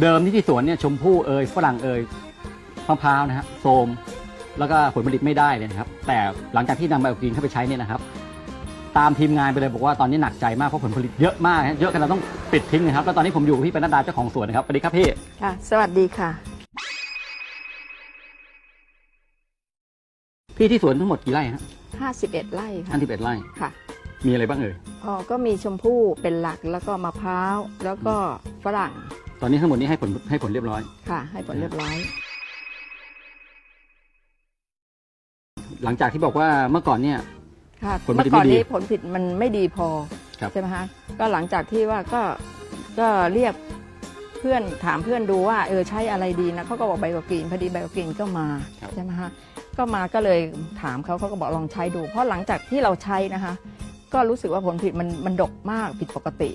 เดิมที่ที่สวนเนี่ยชมพู่เอยฝรั่งเอยมะพร้าวนะฮะโทรมแล้วก็ผลผลิตไม่ได้เลยนะครับ แต่หลังจากที่นำไบโอกรีนเข้าไปใช้เนี่ยนะครับ ตามทีมงานไปเลยบอกว่าตอนนี้หนักใจมากเพราะผลผลิตเยอะมากฮะเยอะขนาดต้องปิดทิ้งนะครับแล้วตอนนี้ผมอยู่กับพี่ปนัดดาเจ้าของสวนนะครับสวัสดีครับพี่ ค่ะ สวัสดีค่ะ พี่ที่สวนทั้งหมดกี่ไร่ฮะ51 ไร่อัค่ะนที่เป็ดไร่ ค่ะมีอะไรบ้างเอ่ย อ๋อก็มีชมพู่เป็นหลักแล้วก็มะพร้าว แล้วก็ฝรั่ง ตอนนี้ทั้งหมดนี้ให้ผลให้ผลเรียบร้อย ค่ะ ให้ผลเรียบร้อย หลังจากที่บอกว่าเมื่อก่อนเนี่ย ค่ะผลผลิเมื่ตอก่อนไม่ดีนี้ผลผลิตมันไม่ดีพอครับ ใช่ไหมคะก็หลังจากที่ว่าก็ก็เรียกเพื่อนถามเพื่อนดูว่าเออใช้อะไรดีนะเขาก็บอกไบโอกรีนพอดีไบโอกรีนก็มาใช่ไหมคะก็มาก็เลยถามเขาเขาก็บอกลองใช้ดู เพราะหลังจากที่เราใช้นะคะ ก็รู้สึกว่าผลผลิตมันมันดกมากผิดปกติ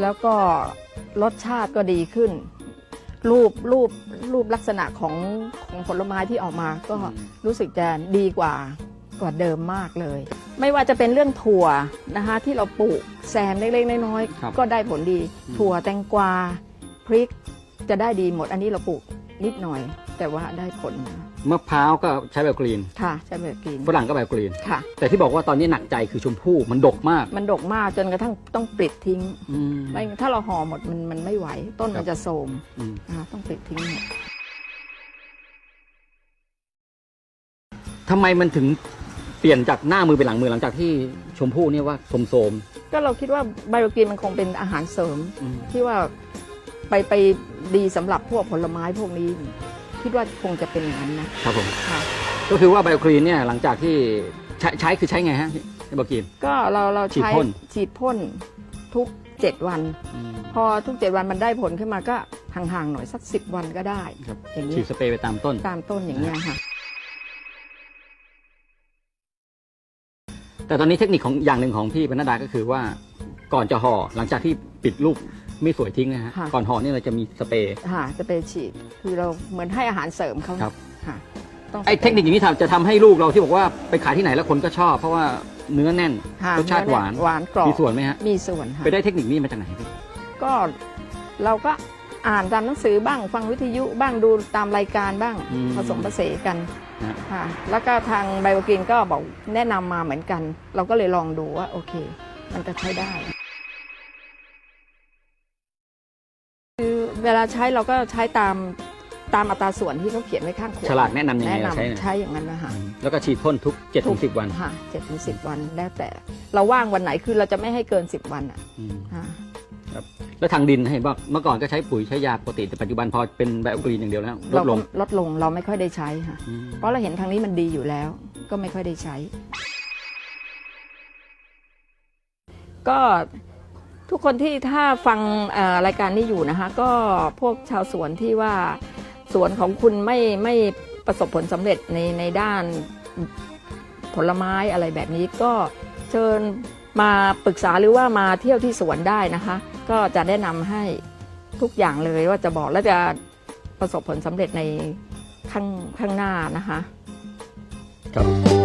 แล้วก็รสชาติก็ดีขึ้น รูปรูปรูปลักษณะของของผลไม้ที่ออกมาก็อืมรู้สึกจะดีกว่ากว่าเดิมมากเลย ไม่ว่าจะเป็นเรื่องถั่วนะคะที่เราปลูกแซมเล็กๆน้อยครับ ๆก็ได้ผลดีอืมถั่วแตงกวาพริกจะได้ดีหมดอันนี้เราปลูกนิดหน่อย แต่ว่าได้ผลนะมะพร้าวก็ใช้ไบโอกรีนค่ะใช่แบบกินฝรั่งก็ไบโอกรีน ค่ะ แต่ที่บอกว่าตอนนี้หนักใจคือชมพู่มันดกมากมันดกมากจนกระทั่งต้องปลิดทิ้งอืม ไม่ถ้าเราห่อหมดมันมันไม่ไหว ต้นครัมับนจะโทรมอืมนะคะต้องปลิดทิ้งหมดทำไมมันถึงเปลี่ยนจากหน้ามือเป็นหลังมือหลังจากที่ชมพู่เนี่ยว่าโสมก็เราคิดว่าไบโอกินมันคงเป็นอาหารเสริม ๆอืมที่ว่าไปไปดีสำหรับพวกผลไม้พวกนี้ คิดว่าคงจะเป็นอย่างนั้นนะครับผมค่ะก็คือว่าไบโอกรีนเนี่ยหลังจากที่ใช้ใช้คือใช้ไงฮะพี่ไบโอกรีน ก็เราเราฉีดใช้พ่น ฉีดพ่นทุกเจ็ดวัน อืม พอทุกเจ็ดวันมันได้ผลขึ้นมาก็ห่างๆหน่อยสักสิบวันก็ได้ครับ อย่างฉีนี้ดสเปรย์ไปตามต้น ตามต้นอย่างนี้ยค่ะ แต่ตอนนี้เทคนิคของอย่างหนึ่งของพี่ปนัดดาก็คือว่าก่อนจะห่อหลังจากที่ปิดลูก ไม่สวยทิ้งนะฮะค่ะ ก่อนห่อเนี่ยเราจะมีสเปรย์ค่ะจะไปฉีดคือเราเหมือนให้อาหารเสริมเขาครับค่ะต้องไอ้เทคนิคอย่างนี้ทำจะทำให้ลูกเราที่บอกว่าไปขายที่ไหนแล้วคนก็ชอบ เพราะว่าเนื้อแน่นค่ะรสชาติหวานหวานกรอบมีส่วนไหมฮะมีส่วนค่ะ ไปได้เทคนิคนี้มาจากไหนพี่ ก็เราก็อ่านตามหนังสือบ้างฟังวิทยุบ้างดูตามรายการบ้างอืมผสมผสานกันนะ ค่ะแล้วก็ทางไบโอกินก็บอกแนะนำมาเหมือนกัน เราก็เลยลองดูว่าโอเค มันก็ใช้ได้ คือ เวลาใช้เราก็ใช้ตามตามอัตราส่วนที่เขาเขียนไว้ข้างขวดฉลากแนะนำยังไงแนะเราใช้นำเนี่ยใช้อย่างนั้นนะคะ แล้วก็ฉีดพ่นทุก7จ็ดถึงสิบวันค่ะเจ็ดถึงสิบวันแล้วแต่ เราว่างวันไหนคือเราจะไม่ให้เกินสิบวันอะอืมค่ะแล้วทางดินเห็นว่าเมื่อก่อนก็ใช้ปุ๋ยใช้ยาปกติแต่ปัจจุบันพอเป็นไบโอกรีนอย่างเดียวแล้วลเราดก็ลงลดลงเราไม่ค่อยได้ใช้ค่ะ อืม เพราะเราเห็นทางนี้มันดีอยู่แล้ว ก็ไม่ค่อยได้ใช้ ก็ ทุกคนที่ถ้าฟังรายการนี้อยู่นะคะ ก็พวกชาวสวนที่ว่าสวนของคุณไม่ไม่ประสบผลสำเร็จในในด้านผลไม้อะไรแบบนี้ก็เชิญมาปรึกษาหรือว่ามาเที่ยวที่สวนได้นะคะ ก็จะแนะนำให้ทุกอย่างเลยว่าจะบอกแล้วจะประสบผลสำเร็จในข้างข้างหน้านะคะ ครับ